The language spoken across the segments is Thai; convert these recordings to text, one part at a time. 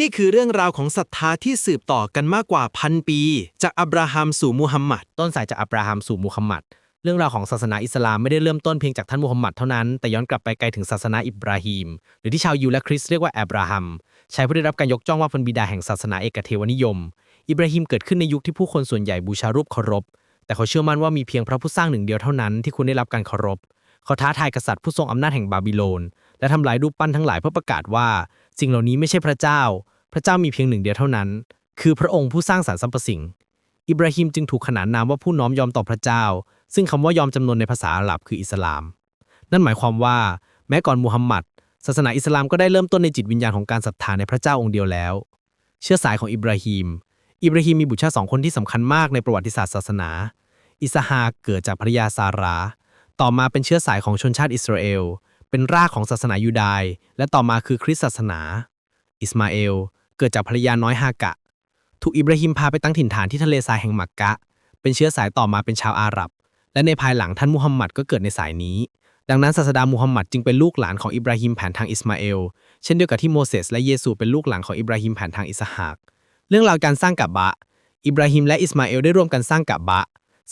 นี่คือเรื่องราวของศรัทธาที่สืบต่อกันมากกว่าพันปี จากอับราฮัมสู่มูฮัมหมัด ต้นสายจากอับราฮัมสู่มูฮัมหมัด เรื่องราวของศาสนาอิสลามไม่ได้เริ่มต้นเพียงจากท่านมูฮัมหมัดเท่านั้น แต่ย้อนกลับไปไกลถึงศาสนาอิบราฮิม หรือที่ชาวยิวและคริสต์เรียกว่าอับราฮัม ชายผู้ได้รับการยกย่องว่าเป็นบิดาแห่งศาสนาเอกเทวนิยม อิบราฮิมเกิดขึ้นในยุคที่ผู้คนส่วนใหญ่บูชารูปเคารพ แต่เขาเชื่อมั่นว่ามีเพียงพระผู้สร้างหนึ่งเดียวเท่านั้นที่ควรได้รับการเคารพ เขาท้าทายกษัตริย์ผู้ทรงอำนาจแห่งบาบิโลน และทำลายรูปปั้นทั้งหลายเพื่อประกาศว่า สิ่งเหล่านี้ไม่ใช่พระเจ้า พระเจ้ามีเพียงหนึ่งเดียวเท่านั้น คือพระองค์ผู้สร้างสรรค์สรรพสิ่ง อิบราฮิมจึงถูกขนานนามว่าผู้น้อมยอมต่อพระเจ้า ซึ่งคำว่ายอมจำนนในภาษาอาหรับคืออิสลาม นั่นหมายความว่า แม้ก่อนมูฮัมหมัดศาสนาอิสลามก็ได้เริ่มต้นในจิตวิญญาณของการศรัทธาในพระเจ้าองค์เดียวแล้ว เชื้อสายของอิบราฮิม อิบราฮิมมีบุตรชายสองคนที่สำคัญมากในประวัติศาสตร์ศาสนา อิสฮากเกิดจากภรรยาซารา ต่อมาเป็นเชื้อสายของชนชาติอิสราเอล เป็นรากของศาสนายูดายและต่อมาคือคริสต์ศาสนา อิสมาเอล เกิดจากภรรยาน้อยฮากะ ถูกอิบราฮิมพาไปตั้งถิ่นฐานที่ทะเลทรายแห่งมักกะ เป็นเชื้อสายต่อมาเป็นชาวอาหรับ และในภายหลังท่านมูฮัมหมัดก็เกิดในสายนี้ ดังนั้นศาสดามูฮัมหมัดจึงเป็นลูกหลานของอิบราฮิมผ่านทางอิสมาเอล เช่นเดียวกับที่โมเสสและเยซูเป็นลูกหลานของอิบราฮิมผ่านทางอิสฮากเรื่องราวการสร้างกับบะ อิบราฮิมและอิสมาเอลได้ร่วมกันสร้างกับบะ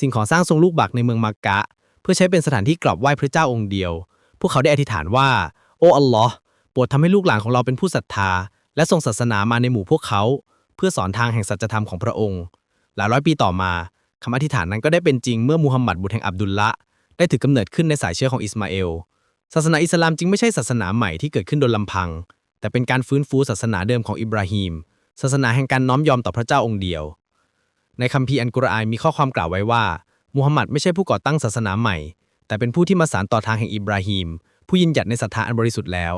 สิ่งของสร้างทรงลูกบักในเมืองมักกะ เพื่อใช้เป็นสถานที่กราบไหว้พระเจ้าองค์เดียว พวกเขาได้อธิษฐานว่า โอ้อัลลอฮ์โปรดทำให้ลูกหลานของเราเป็นผู้ศรัทธา และส่งศาสนามาในหมู่พวกเขา เพื่อสอนทางแห่งสัจธรรมของพระองค์ หลายร้อยปีต่อมาคำอธิษฐานนั้นก็ได้เป็นจริงเมื่อมูฮัมหมัดบุตรแห่งอับดุลละได้ถือกำเนิดขึ้นในสายเชื้อของอิสมาเอลศาสนาอิสลามจึงไม่ใช่ศาสนาใหม่ที่เกิดขึ้นโดยลำพัง แต่เป็นการฟื้นฟูศาสนาเดิมของอิบราฮิมศาสนาแห่งการน้อมยอมต่อพระเจ้าองค์เดียว ในคัมภีร์อันกุรอานมีข้อความกล่าวไว้ว่ามูฮัมหมัดไม่ใช่ผู้ก่อตั้งศาสนาใหม่ แต่เป็นผู้ที่มาสานต่อทางแห่งอิบราฮิมผู้ยืนหยัดในศรัทธาอันบริสุทธิ์แล้ว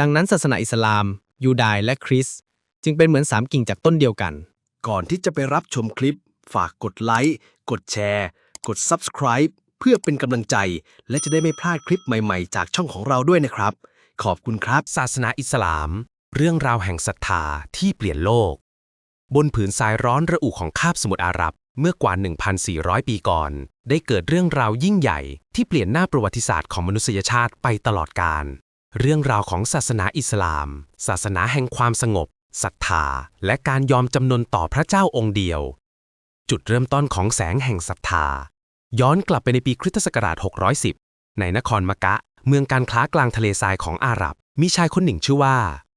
ดังนั้นศาสนาอิสลาม ยูดายและคริสต์จึงเป็นเหมือนสามกิ่งจากต้นเดียวกัน ก่อนที่จะไปรับชมคลิป ฝากกดไลค์กดแชร์ กด Subscribe เพื่อเป็นกำลังใจ และจะได้ไม่พลาดคลิปใหม่ๆ จากช่องของเราด้วยนะครับ ขอบคุณครับ ศาสนาอิสลาม เรื่องราวแห่งศรัทธาที่เปลี่ยนโลก บนผืนทรายร้อนระอุของคาบสมุทรอาหรับ เมื่อกว่า 1,400 ปีก่อน ได้เกิดเรื่องราวยิ่งใหญ่ที่เปลี่ยนหน้าประวัติศาสตร์ของมนุษยชาติไปตลอดกาล เรื่องราวของศาสนาอิสลาม ศาสนาแห่งความสงบ ศรัทธา และการยอมจำนนต่อพระเจ้าองค์เดียว จุดเริ่มต้นของแสงแห่งศรัทธา ย้อนกลับไปในปีคริสตศักราช 610 ในนครมะกะ เมืองการค้ากลางทะเลทรายของอาหรับ มีชายคนหนึ่งชื่อว่า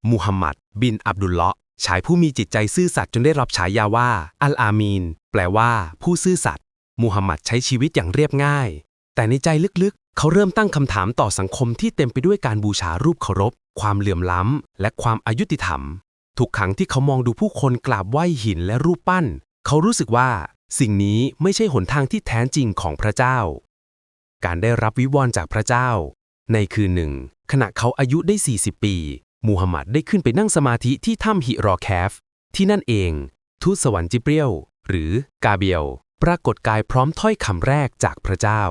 มูฮัมหมัด บินอับดุลเลาะ ชายผู้มีจิตใจซื่อสัตย์จนได้รับฉายาว่า อัลอามีน แปลว่า ผู้ซื่อสัตย์มูฮัมหมัดใช้ชีวิตอย่างเรียบง่าย แต่ในใจลึกๆ เขาเริ่มตั้งคำถามต่อสังคมที่เต็มไปด้วยการบูชารูปเคารพ ความเหลื่อมล้ำ และความอายุติธรรม ทุกครั้งที่เขามองดูผู้คนกราบไหว้หินและรูปปั้น เขารู้สึกว่า สิ่งนี้ไม่ใช่หนทางที่แท้จริงของพระเจ้า การได้รับวิวรณ์จากพระเจ้า ในคืนหนึ่ง ขณะเขาอายุได้ 40 ปี มูฮัมหมัดได้ขึ้นไปนั่งสมาธิที่ถ้ำฮิรอแคฟ ที่นั่นเอง ทูตสวรรค์จิเบรียลหรือกาเบียลปรากฏกายพร้อมถ้อยคำแรกจากพระเจ้า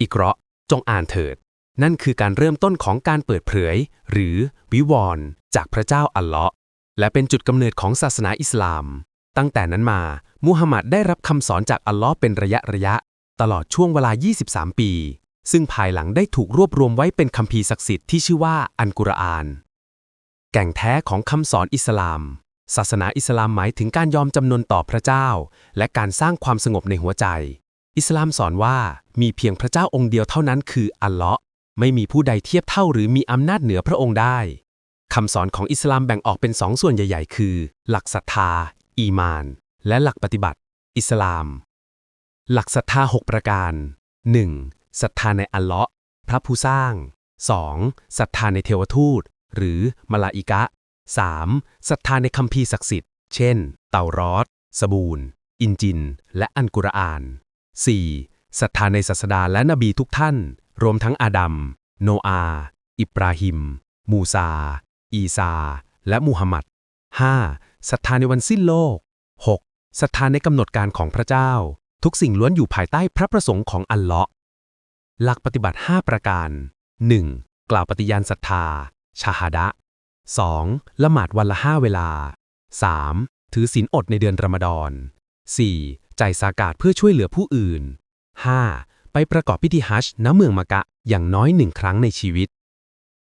อิกราะจงอ่านเถิด นั่นคือการเริ่มต้นของการเปิดเผย หรือวิวรณ์จากพระเจ้าอัลเลาะห์และเป็นจุดกำเนิดของศาสนาอิสลาม ตั้งแต่นั้นมา มูฮัมหมัดได้รับคำสอนจากอัลเลอฮ์เป็นระยะระยะ ตลอดช่วงเวลา 23 ปี ซึ่งภายหลังได้ถูกรวบรวมไว้เป็นคัมภีร์ศักดิ์สิทธิ์ที่ชื่อว่าอันกุรอาน แก่งแท้ของคำสอนอิสลาม ศาสนาอิสลามหมายถึงการยอมจำนนต่อพระเจ้า และการสร้างความสงบในหัวใจ อิสลามสอนว่ามีเพียงพระเจ้าองค์เดียวเท่านั้นคืออัลเลาะห์ไม่มีผู้ใดเทียบเท่าหรือมีอำนาจเหนือพระองค์ได้คำสอนของอิสลามแบ่งออกเป็นสองส่วนใหญ่ ๆ คือ หลักศรัทธา อีมาน และหลักปฏิบัติ อิสลาม หลักศรัทธา 6 ประการ 1. ศรัทธาในอัลเลาะห์พระผู้สร้าง 2. ศรัทธาในเทวทูต หรือมลาอิกะ 3. ศรัทธาในคัมภีร์ศักดิ์สิทธิ์ เช่น เตารอดสบูนอินจิน และอันกุรอาน 4. ศรัทธาในศาสดาและนบีทุกท่าน รวมทั้งอาดัม โนอา อิบราฮิม มูซา อีซา และมูฮัมหมัด 5. ศรัทธาในวันสิ้นโลก 6. ศรัทธาในกำหนดการของพระเจ้า ทุกสิ่งล้วนอยู่ภายใต้พระประสงค์ของอัลเลาะห์หลักปฏิบัติ 5 ประการ 1. กล่าวปฏิญาณศรัทธา ชาฮาดะ 2. ละหมาดวันละห้าเวลา 3. ถือศีลอดในเดือนรอมฎอน 4. จ่ายซากาศเพื่อช่วยเหลือผู้อื่น 5. ไปประกอบพิธีฮัจญ์ณเมืองมะกะอย่างน้อยหนึ่งครั้งในชีวิต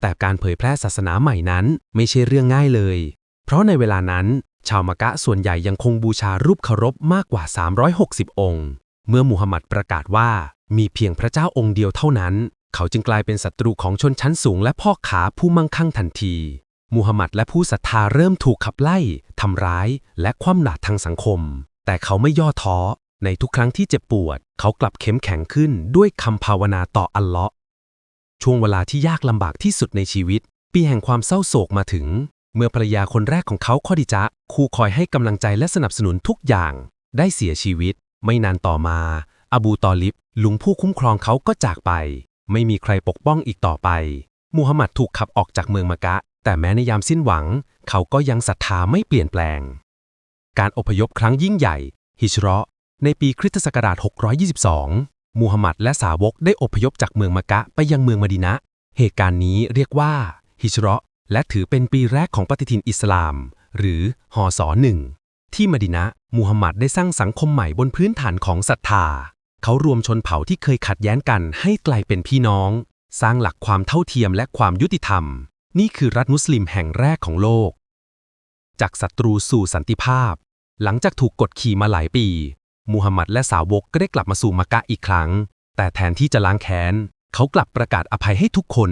แต่การเผยแพร่ศาสนาใหม่นั้นไม่ใช่เรื่องง่ายเลย เพราะในเวลานั้น ชาวมะกะส่วนใหญ่ยังคงบูชารูปเคารพมากกว่า 360 องค์ เมื่อมูฮัมหมัดประกาศว่ามีเพียงพระเจ้าองค์เดียวเท่านั้น เขาจึงกลายเป็นศัตรูของชนชั้นสูงและพ่อขาผู้มั่งคั่งทันที มูฮัมหมัดและผู้ศรัทธาเริ่มถูกขับไล่ ทำร้าย และคว่ำหนาทางสังคม แต่เขาไม่ย่อท้อ ในทุกครั้งที่เจ็บปวด เขากลับเข้มแข็งขึ้นด้วยคำภาวนาต่ออัลเลาะห์ช่วงเวลาที่ยากลำบากที่สุดในชีวิต ปีแห่งความเศร้าโศกมาถึง เมื่อภรรยาคนแรกของเขาคอดิจะคู่คอยให้กำลังใจและสนับสนุนทุกอย่าง ได้เสียชีวิต ไม่นานต่อมา อบูตอลิบลุงผู้คุ้มครองเขาก็จากไป ไม่มีใครปกป้องอีกต่อไป มูฮัมหมัดถูกขับออกจากเมืองมะกะ แต่แม้ในยามสิ้นหวัง เขาก็ยังศรัทธาไม่เปลี่ยนแปลง การอพยพครั้งยิ่งใหญ่ ฮิจเราะห์ในปีคริสตศักราช 622 มูฮัมหมัดและสาวกได้อพยพจากเมืองมะกะไปยังเมืองมดินะ เหตุการณ์นี้เรียกว่า ฮิจเราะห์และถือเป็นปีแรกของปฏิทินอิสลาม หรือฮอสอหนึ่งที่มดินะ มูฮัมหมัดได้สร้างสังคมใหม่บนพื้นฐานของศรัทธา เขารวมชนเผ่าที่เคยขัดแย้งกันให้กลายเป็นพี่น้อง สร้างหลักความเท่าเทียมและความยุติธรรม นี่คือรัฐมุสลิมแห่งแรกของโลก จากศัตรูสู่สันติภาพ หลังจากถูกกดขี่มาหลายปี มูฮัมหมัดและสาวกก็ได้กลับมาสู่มักกะอีกครั้ง แต่แทนที่จะล้างแค้น เขากลับประกาศอภัยให้ทุกคน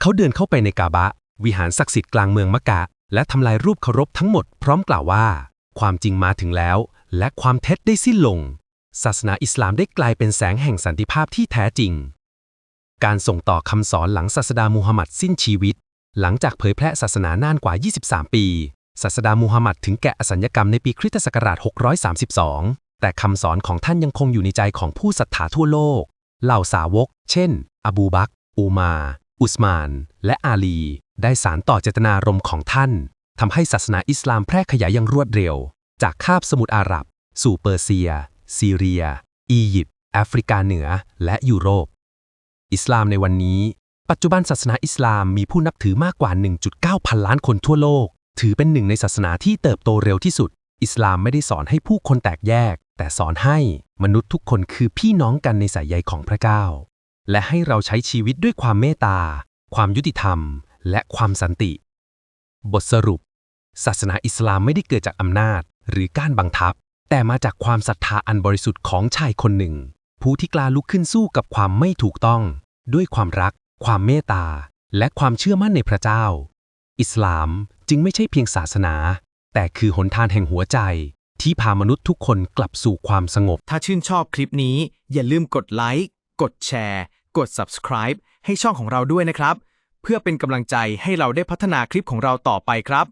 เขาเดินเข้าไปในกาบะ วิหารศักดิ์สิทธิ์กลางเมืองมักกะ และทำลายรูปเคารพทั้งหมดพร้อมกล่าวว่า ความจริงมาถึงแล้ว และความเท็จได้สิ้นลง ศาสนาอิสลามได้กลายเป็นแสงแห่งสันติภาพที่แท้จริง การส่งต่อคำสอนหลังศาสดามูฮัมหมัดสิ้นชีวิต หลังจากเผยแพร่ศาสนานานกว่า 23 ปี ศาสดามูฮัมหมัดถึงแกะอสัญญกรรมในปีคริสตศักราช 632 แต่คำสอนของท่านยังคงอยู่ในใจของผู้ศรัทธาทั่วโลก เหล่าสาวก เช่น อบูบัก อูมา อุสมาน และอาลี ได้สารต่อเจตนารมณ์ของท่านทำให้ศาสนาอิสลามแพร่ขยายอย่างรวดเร็ว จากคาบสมุทรอาหรับ สู่เปอร์เซีย ซีเรีย อียิปต์แอฟริกาเหนือ และยุโรป อิสลามในวันนี้ ปัจจุบันศาสนาอิสลามมีผู้นับถือมากกว่า 1.9 พันล้านคนทั่วโลก ถือเป็นหนึ่งในศาสนาที่เติบโตเร็วที่สุด อิสลามไม่ได้สอนให้ผู้คนแตกแยก แต่สอนให้มนุษย์ทุกคนคือพี่น้องกันในสายใยของพระเจ้า และให้เราใช้ชีวิตด้วยความเมตตา ความยุติธรรม และความสันติ บทสรุป ศาสนาอิสลามไม่ได้เกิดจากอำนาจ หรือการบังคับ แต่มาจากความศรัทธาอันบริสุทธิ์ของชายคนหนึ่ง ผู้ที่กล้าลุกขึ้นสู้กับความไม่ถูกต้อง ด้วยความรัก ความเมตตา และความเชื่อมั่นในพระเจ้า อิสลามจึงไม่ใช่เพียงศาสนา แต่คือหนทางแห่งหัวใจ ที่พามนุษย์ทุกคนกลับสู่ความสงบ ถ้าชื่นชอบคลิปนี้ อย่าลืมกดไลค์กดแชร์ กด subscribe ให้ช่องของเราด้วยนะครับ เพื่อเป็นกำลังใจให้เราได้พัฒนาคลิปของเราต่อไปครับ